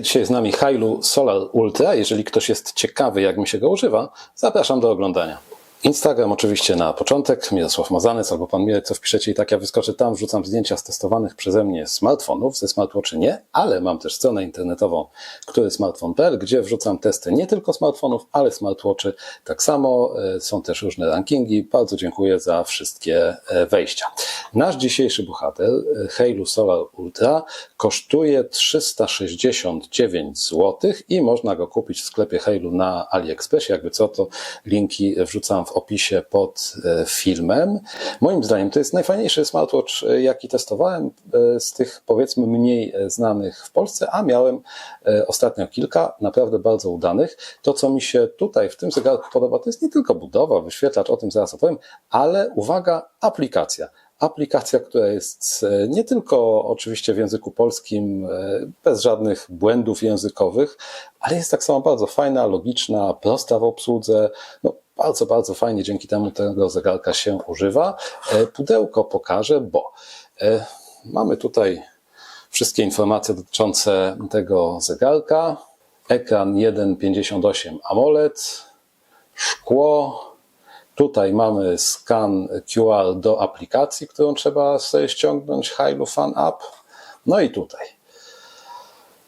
Dzisiaj z nami Hailu Solar Ultra. Jeżeli ktoś jest ciekawy, jak mi się go używa, zapraszam do oglądania. Instagram oczywiście na początek, Mirosław Mazanec albo Pan Mirek, co wpiszecie i tak ja wyskoczę tam, wrzucam zdjęcia z testowanych przeze mnie smartfonów, ze smartwatchy nie, ale mam też stronę internetową, który smartphone.pl, gdzie wrzucam testy nie tylko smartfonów, ale smartwatchy tak samo. E, Są też różne rankingi. Bardzo dziękuję za wszystkie e, wejścia. Nasz dzisiejszy bohater, e, Hailu Solar Ultra, kosztuje 369 zł i można go kupić w sklepie Hailu na AliExpressie. Jakby co, to linki wrzucam w opisie pod e, filmem. Moim zdaniem to jest najfajniejszy smartwatch, e, jaki testowałem e, z tych powiedzmy mniej znanych w Polsce, a miałem ostatnio kilka naprawdę bardzo udanych. To, co mi się tutaj w tym zegarku podoba, to jest nie tylko budowa, wyświetlacz, o tym zaraz opowiem, ale uwaga, aplikacja aplikacja, która jest nie tylko oczywiście w języku polskim, bez żadnych błędów językowych, ale jest tak samo bardzo fajna, logiczna, prosta w obsłudze. No, bardzo, bardzo fajnie dzięki temu tego zegarka się używa. E, Pudełko pokażę, bo e, mamy tutaj wszystkie informacje dotyczące tego zegarka. Ekran 1,58 AMOLED, szkło, Tutaj mamy skan QR do aplikacji, którą trzeba sobie ściągnąć, Hailu Fan App. No i tutaj.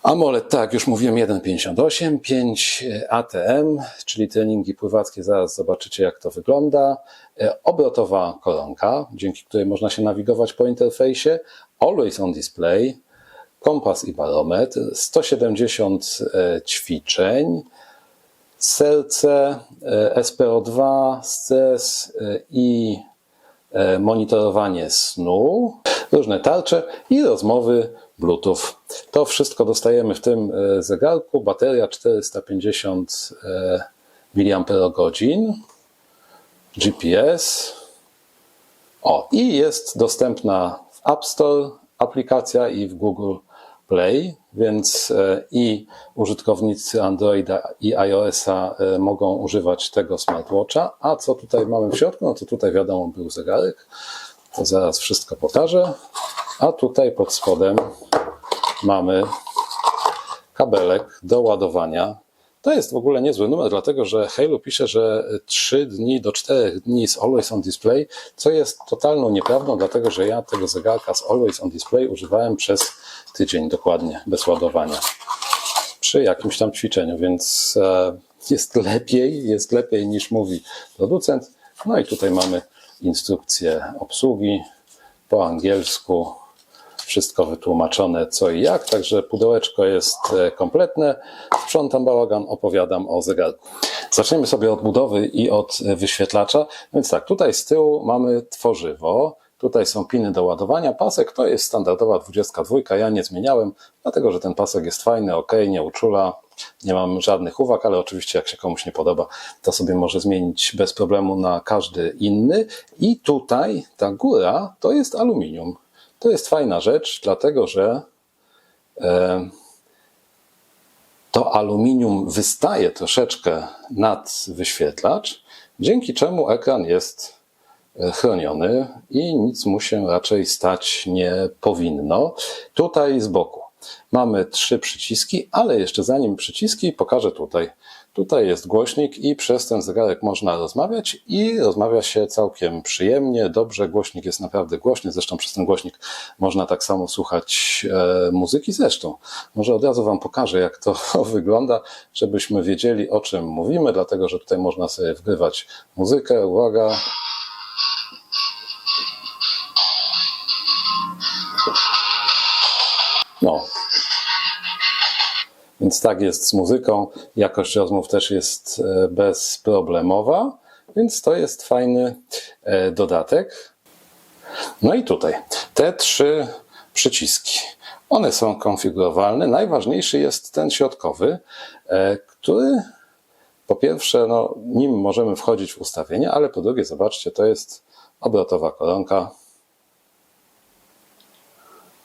AMOLED, tak, już mówiłem 1,58, 5 ATM, czyli treningi pływackie, zaraz zobaczycie jak to wygląda. E, Obrotowa koronka, dzięki której można się nawigować po interfejsie. Always on display, kompas i barometr, 170 e, ćwiczeń, serce, e, SPO2, stres e, i e, monitorowanie snu, różne tarcze i rozmowy Bluetooth. To wszystko dostajemy w tym e, zegarku. Bateria 450 e, mAh, GPS. O, i jest dostępna w App Store aplikacja i w Google Play, więc e, i użytkownicy Androida i iOS-a e, mogą używać tego smartwatcha. A co tutaj mamy w środku? No to tutaj wiadomo był zegarek. Zaraz wszystko pokażę. A tutaj pod spodem mamy kabelek do ładowania. To jest w ogóle niezły numer, dlatego że Halo pisze, że 3 dni do 4 dni z Always on Display, co jest totalną nieprawdą, dlatego że ja tego zegarka z Always on Display używałem przez tydzień dokładnie, bez ładowania, przy jakimś tam ćwiczeniu, więc e, jest lepiej, jest lepiej niż mówi producent. No i tutaj mamy instrukcję obsługi po angielsku, wszystko wytłumaczone co i jak, także pudełeczko jest e, kompletne. Sprzątam bałagan, opowiadam o zegarku. Zaczniemy sobie od budowy i od e, wyświetlacza. Więc tak, tutaj z tyłu mamy tworzywo, tutaj są piny do ładowania. Pasek to jest standardowa 22, ja nie zmieniałem, dlatego że ten pasek jest fajny, ok, nie uczula. Nie mam żadnych uwag, ale oczywiście jak się komuś nie podoba, to sobie może zmienić bez problemu na każdy inny. I tutaj ta góra to jest aluminium. To jest fajna rzecz, dlatego że e, to aluminium wystaje troszeczkę nad wyświetlacz, dzięki czemu ekran jest e, chroniony i nic mu się raczej stać nie powinno. Tutaj z boku mamy trzy przyciski, ale jeszcze zanim przyciski pokażę tutaj. Tutaj jest głośnik i przez ten zegarek można rozmawiać i rozmawia się całkiem przyjemnie, dobrze. Głośnik jest naprawdę głośny, zresztą przez ten głośnik można tak samo słuchać e, muzyki. Zresztą, może od razu Wam pokażę, jak to wygląda, żebyśmy wiedzieli, o czym mówimy, dlatego że tutaj można sobie wgrywać muzykę. Uwaga. Więc tak jest z muzyką. Jakość rozmów też jest e, bezproblemowa, więc to jest fajny e, dodatek. No i tutaj te trzy przyciski. One są konfigurowalne. Najważniejszy jest ten środkowy, e, który po pierwsze, no, nim możemy wchodzić w ustawienia, ale po drugie, zobaczcie, to jest obrotowa koronka,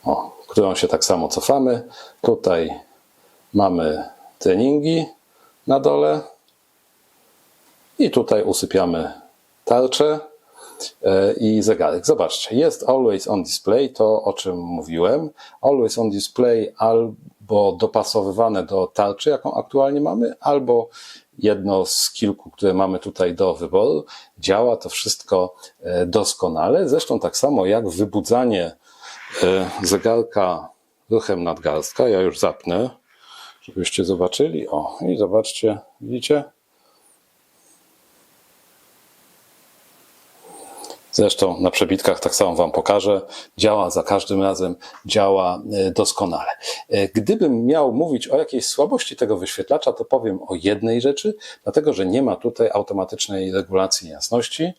o, którą się tak samo cofamy. Tutaj mamy treningi na dole i tutaj usypiamy tarczę e, i zegarek. Zobaczcie, jest Always on Display, to o czym mówiłem. Always on Display albo bo dopasowywane do tarczy, jaką aktualnie mamy, albo jedno z kilku, które mamy tutaj do wyboru. Działa to wszystko e, doskonale. Zresztą tak samo jak wybudzanie e, zegarka ruchem nadgarstka. Ja już zapnę, żebyście zobaczyli. O, i zobaczcie, widzicie? Zresztą na przebitkach tak samo Wam pokażę. Działa za każdym razem, działa e, doskonale. E, Gdybym miał mówić o jakiejś słabości tego wyświetlacza, to powiem o jednej rzeczy, dlatego że nie ma tutaj automatycznej regulacji jasności.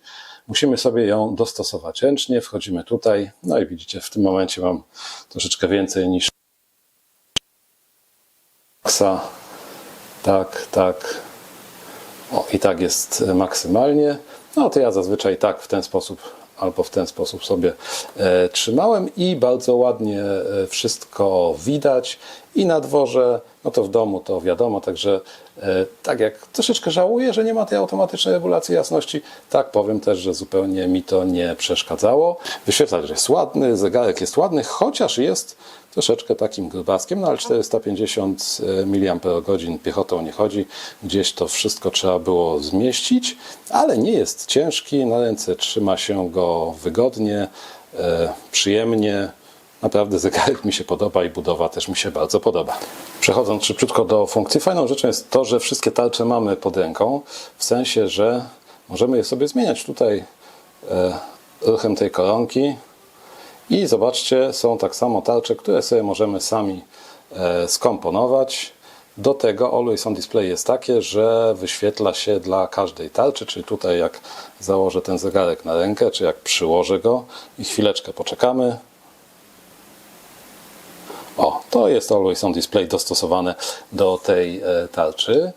Musimy sobie ją dostosować ręcznie. Wchodzimy tutaj, no i widzicie, w tym momencie mam troszeczkę więcej niż maksa. Tak, tak. O, i tak jest maksymalnie. No to ja zazwyczaj tak w ten sposób albo w ten sposób sobie e, trzymałem i bardzo ładnie e, wszystko widać i na dworze, no to w domu to wiadomo, także e, tak jak troszeczkę żałuję, że nie ma tej automatycznej regulacji jasności, tak powiem też, że zupełnie mi to nie przeszkadzało. Wyświetlacz jest ładny, zegarek jest ładny, chociaż jest troszeczkę takim grubaskiem, no ale 450 mAh piechotą nie chodzi. Gdzieś to wszystko trzeba było zmieścić, ale nie jest ciężki, na ręce trzyma się go wygodnie, e, przyjemnie. Naprawdę zegarek mi się podoba i budowa też mi się bardzo podoba. Przechodząc szybciutko do funkcji, fajną rzeczą jest to, że wszystkie tarcze mamy pod ręką, w sensie, że możemy je sobie zmieniać tutaj e, ruchem tej koronki, i zobaczcie, są tak samo tarcze, które sobie możemy sami e, skomponować. Do tego Always on Display jest takie, że wyświetla się dla każdej tarczy, czyli tutaj jak założę ten zegarek na rękę, czy jak przyłożę go i chwileczkę poczekamy. O, to jest Always on Display dostosowane do tej e, tarczy.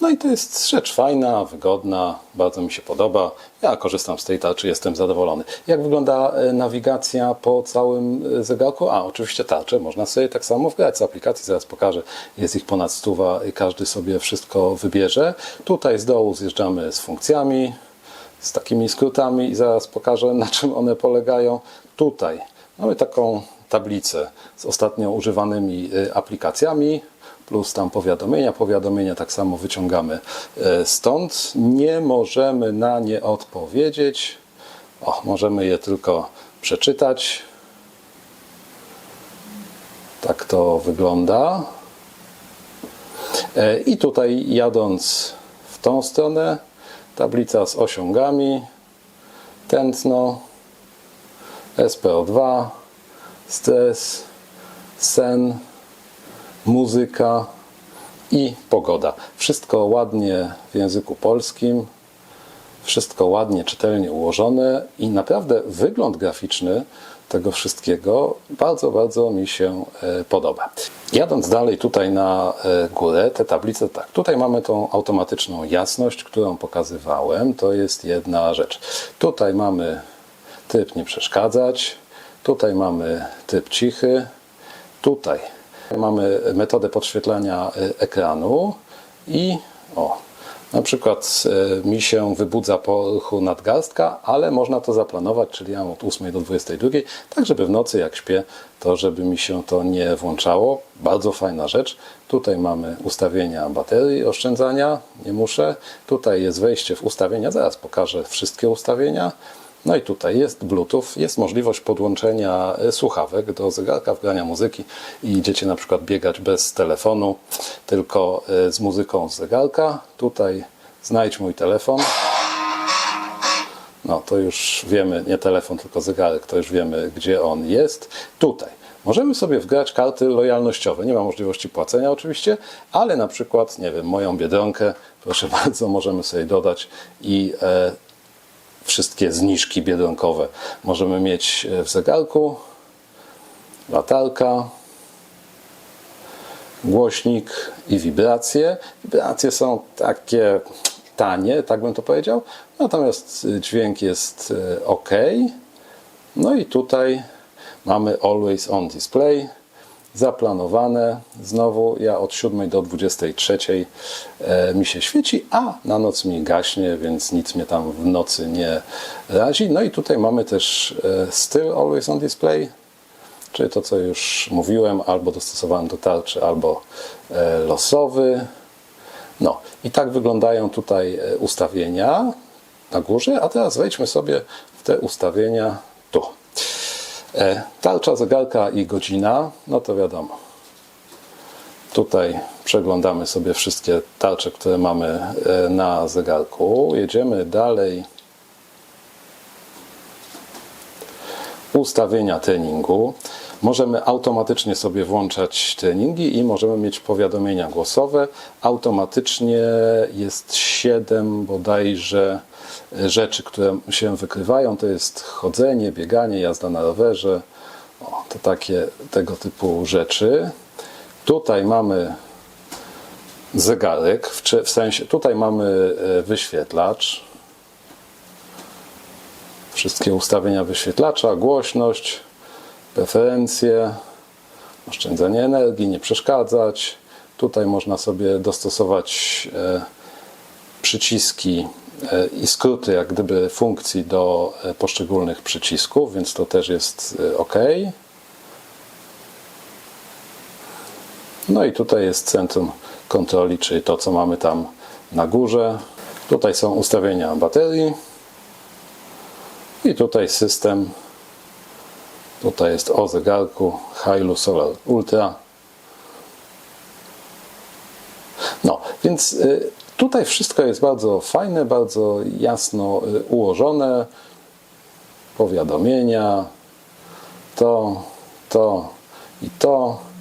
No i to jest rzecz fajna, wygodna, bardzo mi się podoba. Ja korzystam z tej tarczy, jestem zadowolony. Jak wygląda e, nawigacja po całym e, zegarku? A, oczywiście tarcze można sobie tak samo wgrać z aplikacji, zaraz pokażę. Jest ich ponad stuwa i każdy sobie wszystko wybierze. Tutaj z dołu zjeżdżamy z funkcjami, z takimi skrótami i zaraz pokażę na czym one polegają. Tutaj mamy taką tablicę z ostatnio używanymi e, aplikacjami plus tam powiadomienia. Powiadomienia tak samo wyciągamy e, stąd. Nie możemy na nie odpowiedzieć. O, możemy je tylko przeczytać. Tak to wygląda. E, I tutaj jadąc w tą stronę, tablica z osiągami, tętno, SPO2, stres, sen, muzyka i pogoda. Wszystko ładnie w języku polskim, wszystko ładnie, czytelnie ułożone i naprawdę wygląd graficzny tego wszystkiego bardzo, bardzo mi się e, podoba. Jadąc dalej tutaj na e, górę, te tablice, tak, tutaj mamy tą automatyczną jasność, którą pokazywałem, to jest jedna rzecz. Tutaj mamy typ nie przeszkadzać, tutaj mamy typ cichy, tutaj Mamy metodę podświetlania e, ekranu i o, na przykład e, mi się wybudza po ruchu nadgarstka, ale można to zaplanować, czyli ja mam od 8 do 22, tak żeby w nocy jak śpię, to żeby mi się to nie włączało. Bardzo fajna rzecz. Tutaj mamy ustawienia baterii, oszczędzania, nie muszę. Tutaj jest wejście w ustawienia, zaraz pokażę wszystkie ustawienia. No i tutaj jest Bluetooth, jest możliwość podłączenia e, słuchawek do zegarka, wgrania muzyki i idziecie na przykład biegać bez telefonu, tylko e, z muzyką z zegarka. Tutaj znajdź mój telefon. No to już wiemy, nie telefon, tylko zegarek, to już wiemy, gdzie on jest. Tutaj. Możemy sobie wgrać karty lojalnościowe. Nie ma możliwości płacenia oczywiście, ale na przykład, nie wiem, moją biedronkę, proszę bardzo, możemy sobie dodać i e, wszystkie zniżki biedronkowe możemy mieć e, w zegarku. Latarka, głośnik i wibracje. Wibracje są takie tanie, tak bym to powiedział, natomiast dźwięk jest e, ok. No i tutaj mamy Always On Display zaplanowane. Znowu ja od 7 do 23 e, mi się świeci, a na noc mi gaśnie, więc nic mnie tam w nocy nie razi. No i tutaj mamy też e, styl Always on Display. czyli to, co już mówiłem, albo dostosowałem do tarczy, albo e, losowy. No i tak wyglądają tutaj ustawienia na górze, a teraz wejdźmy sobie w te ustawienia tu. E, Tarcza, zegarka i godzina, no to wiadomo. Tutaj przeglądamy sobie wszystkie tarcze, które mamy e, na zegarku. Jedziemy dalej. Ustawienia treningu. Możemy automatycznie sobie włączać treningi i możemy mieć powiadomienia głosowe. Automatycznie jest 7 bodajże rzeczy, które się wykrywają. To jest chodzenie, bieganie, jazda na rowerze. O, to takie tego typu rzeczy. Tutaj mamy zegarek, w, w sensie tutaj mamy e, wyświetlacz. Wszystkie ustawienia wyświetlacza, głośność, preferencje, oszczędzanie energii, nie przeszkadzać. Tutaj można sobie dostosować e, przyciski e, i skróty, jak gdyby funkcji do e, poszczególnych przycisków, więc to też jest ok. No i tutaj jest centrum kontroli, czyli to, co mamy tam na górze. Tutaj są ustawienia baterii. I tutaj system. Tutaj jest o zegarku Hailu Solar Ultra. No, więc y, tutaj wszystko jest bardzo fajne, bardzo jasno y, ułożone. Powiadomienia, to, to i to.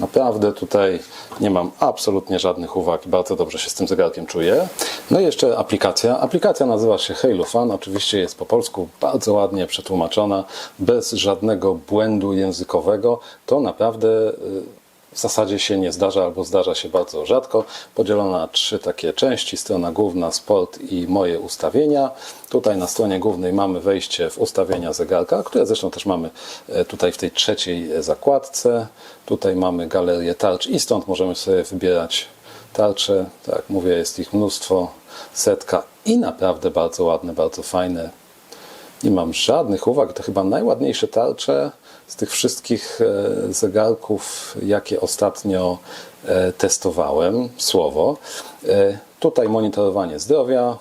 Naprawdę tutaj nie mam absolutnie żadnych uwag bardzo dobrze się z tym zegarkiem czuję. No i jeszcze aplikacja. Aplikacja nazywa się Halo Fan. Oczywiście jest po polsku bardzo ładnie przetłumaczona, bez żadnego błędu językowego. To naprawdę y, w zasadzie się nie zdarza albo zdarza się bardzo rzadko. Podzielona na trzy takie części. Strona główna, sport i moje ustawienia. Tutaj na stronie głównej mamy wejście w ustawienia zegarka, które zresztą też mamy e, tutaj w tej trzeciej zakładce. Tutaj mamy galerię tarcz i stąd możemy sobie wybierać tarcze. Tak jak mówię, jest ich mnóstwo, setka i naprawdę bardzo ładne, bardzo fajne. Nie mam żadnych uwag. To chyba najładniejsze tarcze z tych wszystkich e, zegarków, jakie ostatnio e, testowałem. Słowo. E, Tutaj monitorowanie zdrowia,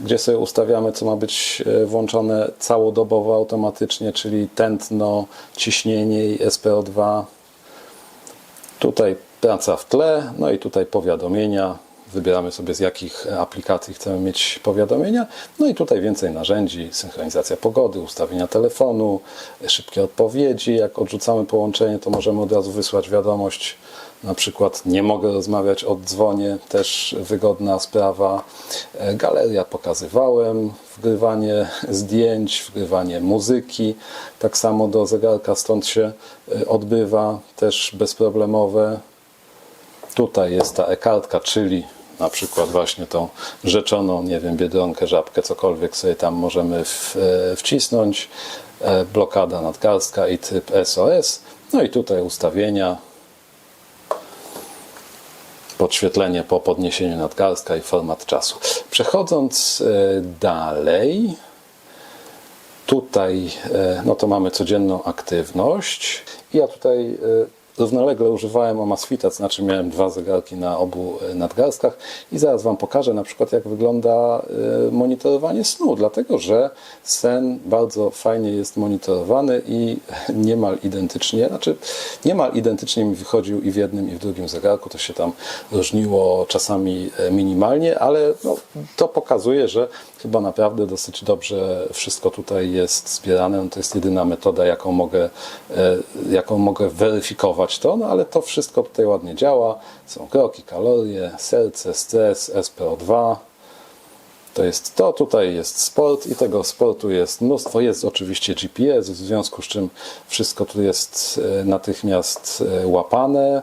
gdzie sobie ustawiamy, co ma być włączone całodobowo automatycznie, czyli tętno, ciśnienie i SPO2. Tutaj praca w tle, no i tutaj powiadomienia. Wybieramy sobie z jakich aplikacji chcemy mieć powiadomienia. No i tutaj więcej narzędzi, synchronizacja pogody, ustawienia telefonu, szybkie odpowiedzi. Jak odrzucamy połączenie, to możemy od razu wysłać wiadomość. Na przykład nie mogę rozmawiać, oddzwonię, też wygodna sprawa. E, Galeria pokazywałem, wgrywanie zdjęć, wgrywanie muzyki, tak samo do zegarka stąd się e, odbywa, też bezproblemowe. Tutaj jest ta e-kartka, czyli na przykład właśnie tą rzeczoną, nie wiem, biedronkę, żabkę, cokolwiek sobie tam możemy w, e, wcisnąć. E, Blokada nadgarstka i tryb SOS. No i tutaj ustawienia. Podświetlenie po podniesieniu nadgarstka i format czasu. Przechodząc e, dalej, Tutaj no to mamy codzienną aktywność. Ja tutaj równolegle używałem Amazfita, to znaczy miałem dwa zegarki na obu e, nadgarstkach i zaraz Wam pokażę na przykład jak wygląda e, monitorowanie snu, dlatego że sen bardzo fajnie jest monitorowany i niemal identycznie, znaczy niemal identycznie mi wychodził i w jednym i w drugim zegarku, to się tam różniło czasami e, minimalnie, ale no, to pokazuje, że chyba naprawdę dosyć dobrze wszystko tutaj jest zbierane. No to jest jedyna metoda, jaką mogę, jaką mogę weryfikować to, no ale to wszystko tutaj ładnie działa. Są kroki, kalorie, serce, stres, SPO2. To jest to, tutaj jest sport i tego sportu jest mnóstwo. Jest oczywiście GPS, w związku z czym wszystko tu jest e, natychmiast e, łapane.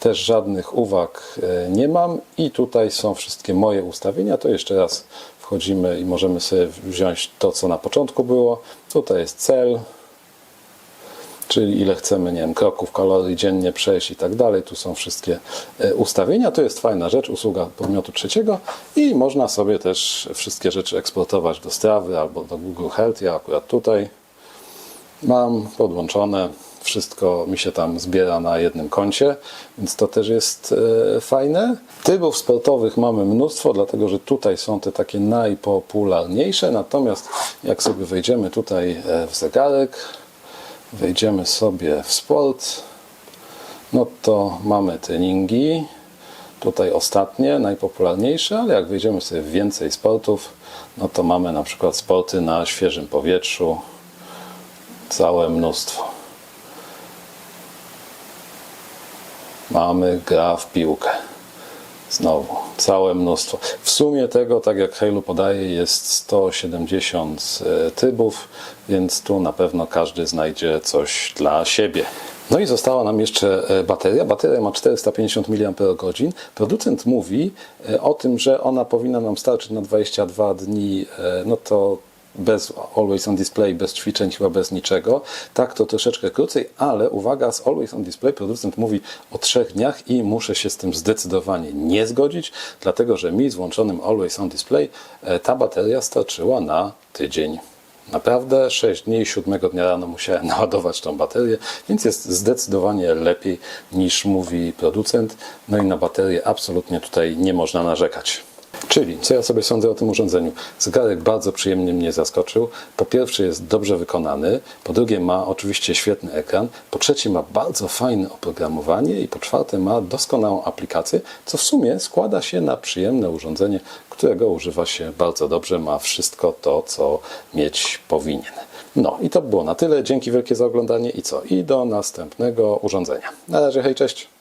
Też żadnych uwag e, nie mam i tutaj są wszystkie moje ustawienia. To jeszcze raz wchodzimy i możemy sobie wziąć to, co na początku było. Tutaj jest cel, czyli ile chcemy, nie wiem, kroków, kalorii dziennie przejść i tak dalej. Tu są wszystkie e, ustawienia. To jest fajna rzecz, usługa podmiotu trzeciego i można sobie też wszystkie rzeczy eksportować do Strawy albo do Google Health. Ja akurat tutaj Mam podłączone, wszystko mi się tam zbiera na jednym koncie, więc to też jest e, fajne. Trybów sportowych mamy mnóstwo, dlatego że tutaj są te takie najpopularniejsze, natomiast jak sobie wejdziemy tutaj e, w zegarek, wejdziemy sobie w sport, no to mamy treningi. Tutaj ostatnie, najpopularniejsze, ale jak wejdziemy sobie w więcej sportów, no to mamy na przykład sporty na świeżym powietrzu. Całe mnóstwo. Mamy gra w piłkę. Znowu, całe mnóstwo. W sumie tego, tak jak Halo podaje, jest 170 e, trybów, więc tu na pewno każdy znajdzie coś dla siebie. No i została nam jeszcze e, bateria. Bateria ma 450 mAh. Producent mówi e, o tym, że ona powinna nam starczyć na 22 dni, no to bez Always on Display, bez ćwiczeń, chyba bez niczego. Tak to troszeczkę krócej, ale uwaga, z Always on Display producent mówi o trzech dniach i muszę się z tym zdecydowanie nie zgodzić, dlatego że mi z włączonym Always on Display e, ta bateria starczyła na tydzień. Naprawdę 6 dni, 7 dnia rano musiałem naładować tą baterię, więc jest zdecydowanie lepiej niż mówi producent. No i na baterię absolutnie tutaj nie można narzekać. Czyli, co ja sobie sądzę o tym urządzeniu? Zegarek bardzo przyjemnie mnie zaskoczył. Po pierwsze jest dobrze wykonany, po drugie ma oczywiście świetny ekran, po trzecie ma bardzo fajne oprogramowanie i po czwarte ma doskonałą aplikację, co w sumie składa się na przyjemne urządzenie, którego używa się bardzo dobrze, ma wszystko to, co mieć powinien. No i to było na tyle. Dzięki wielkie za oglądanie i co? I do następnego urządzenia. Na razie, hej, cześć!